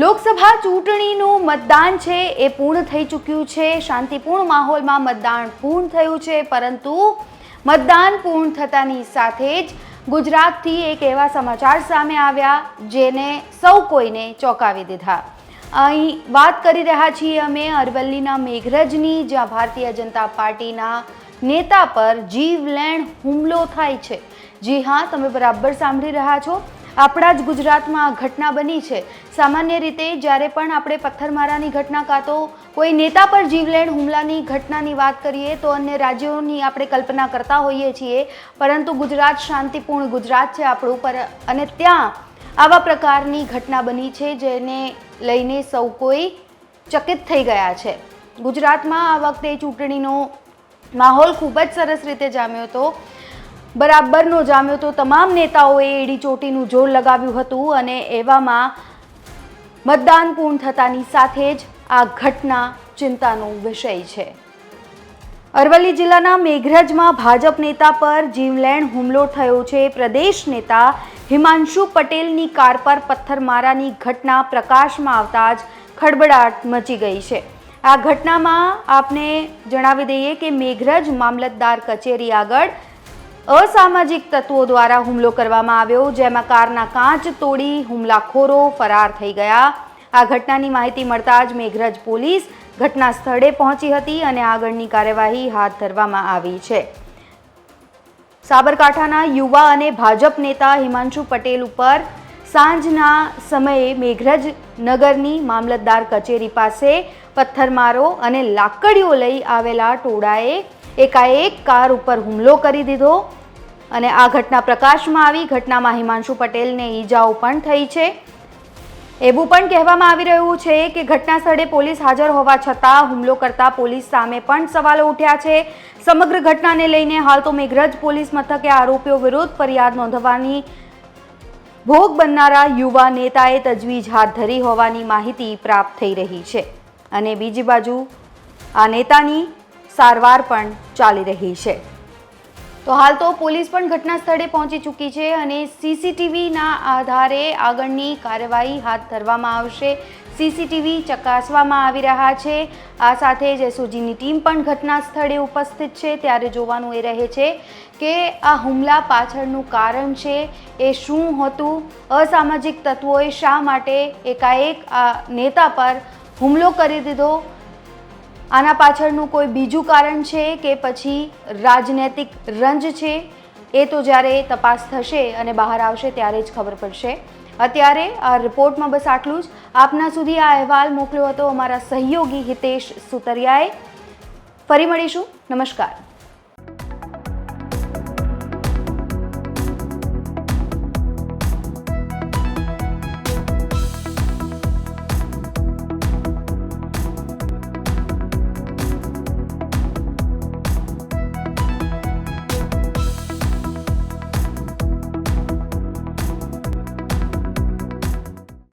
લોકસભા ચૂંટણીનું મતદાન છે એ પૂર્ણ થઈ ચૂક્યું છે. શાંતિપૂર્ણ માહોલમાં મતદાન પૂર્ણ થયું છે, પરંતુ મતદાન પૂર્ણ થતાની સાથે જ ગુજરાતથી એક એવા સમાચાર સામે આવ્યા જેને સૌ કોઈને ચોંકાવી દીધા. અહીં વાત કરી રહ્યા છીએ અમે અરવલ્લીના મેઘરજની, જ્યાં ભારતીય જનતા પાર્ટીના નેતા પર જીવલેણ હુમલો થાય છે. જી હા, તમે બરાબર સાંભળી રહ્યા છો. આપણા જ ગુજરાતમાં આ ઘટના બની છે. સામાન્ય રીતે જ્યારે પણ આપણે પથ્થરમારાની ઘટના કાં તો કોઈ નેતા પર જીવલેણ હુમલાની ઘટનાની વાત કરીએ તો અન્ય રાજ્યોની આપણે કલ્પના કરતા હોઈએ છીએ. પરંતુ ગુજરાત શાંતિપૂર્ણ ગુજરાત છે આપણું, પર અને ત્યાં આવા પ્રકારની ઘટના બની છે જેને લઈને સૌ કોઈ ચકિત થઈ ગયા છે. ગુજરાતમાં આ વખતે ચૂંટણીનો માહોલ ખૂબ જ સરસ રીતે જામ્યો હતો. બરાબરનો જામ્યો તો તમામ નેતાઓએ એડી ચોટીનું જોર લગાવ્યું હતું અને એવામાં મતદાન પૂર્ણ થતાની સાથે જ આ ઘટના ચિંતાનો વિષય છે. અરવલ્લી જિલ્લાના મેઘરજમાં ભાજપ નેતા પર જીવલેણ હુમલો થયો છે. પ્રદેશ નેતા હિમાંશુ પટેલની કાર પર પથ્થરમારાની ઘટના પ્રકાશમાં આવતા જ ખળબડાટ મચી ગઈ છે. આ ઘટનામાં આપને જણાવી દઈએ કે મેઘરજ મામલતદાર કચેરી આગળ અસામાજિક તત્વો દ્વારા હુમલો કરવામાં આવ્યો, જેમાં કારના કાચ તોડી હુમલાખોરો ફરાર થઈ ગયા. આ ઘટનાની માહિતી મળતા જ મેઘરજ પોલીસ ઘટના સ્થળે પહોંચી હતી અને આગળની કાર્યવાહી હાથ ધરવામાં આવી છે. સાબરકાંઠાના યુવા અને ભાજપ નેતા હિમાંશુ પટેલ ઉપર સાંજના સમયે મેઘરજ નગરની મામલતદાર કચેરી પાસે પથ્થરમારો અને લાકડીઓ લઈ આવેલા ટોળાએ એકાએક કાર ઉપર હુમલો કરી દીધો અને આ ઘટના પ્રકાશમાં આવી. ઘટનામાં હિમાંશુ પટેલને ઈજાઓ પણ થઈ છે. એવું પણ કહેવામાં આવી રહ્યું છે કે ઘટના સ્થળે પોલીસ હાજર હોવા છતાં હુમલો કરતા પોલીસ સામે પણ સવાલો ઉઠ્યા છે. સમગ્ર ઘટનાને લઈને હાલ તો મેઘરજ પોલીસ મથકે આરોપીઓ વિરુદ્ધ ફરિયાદ નોંધવાની ભોગ બનનારા યુવા નેતાએ તજવીજ હાથ ધરી હોવાની માહિતી પ્રાપ્ત થઈ રહી છે. અને બીજી બાજુ આ નેતાની સારવાર પણ ચાલી રહી છે. તો હાલ તો પોલીસ પણ ઘટના સ્થળે પહોંચી ચૂકી છે અને સીસીટીવીના આધારે આગળની કાર્યવાહી હાથ ધરવામાં આવશે. સીસીટીવી ચકાસવામાં આવી રહ્યા છે. આ સાથે જ ટીમ પણ ઘટના સ્થળે ઉપસ્થિત છે. ત્યારે જોવાનું એ રહે છે કે આ હુમલા પાછળનું કારણ છે એ શું હતું? અસામાજિક તત્વોએ શા માટે એકાએક આ નેતા પર હુમલો કરી દીધો? આના પાછળનું કોઈ બીજું કારણ છે કે પછી રાજનૈતિક રંજ છે? એ તો જ્યારે તપાસ થશે અને બહાર આવશે ત્યારે જ ખબર પડશે. અત્યારે આ રિપોર્ટમાં બસ આટલું જ. આપના સુધી આ અહેવાલ મોકલ્યો હતો અમારા સહયોગી હિતેશ સુતરિયાએ. ફરી મળીશું. નમસ્કાર.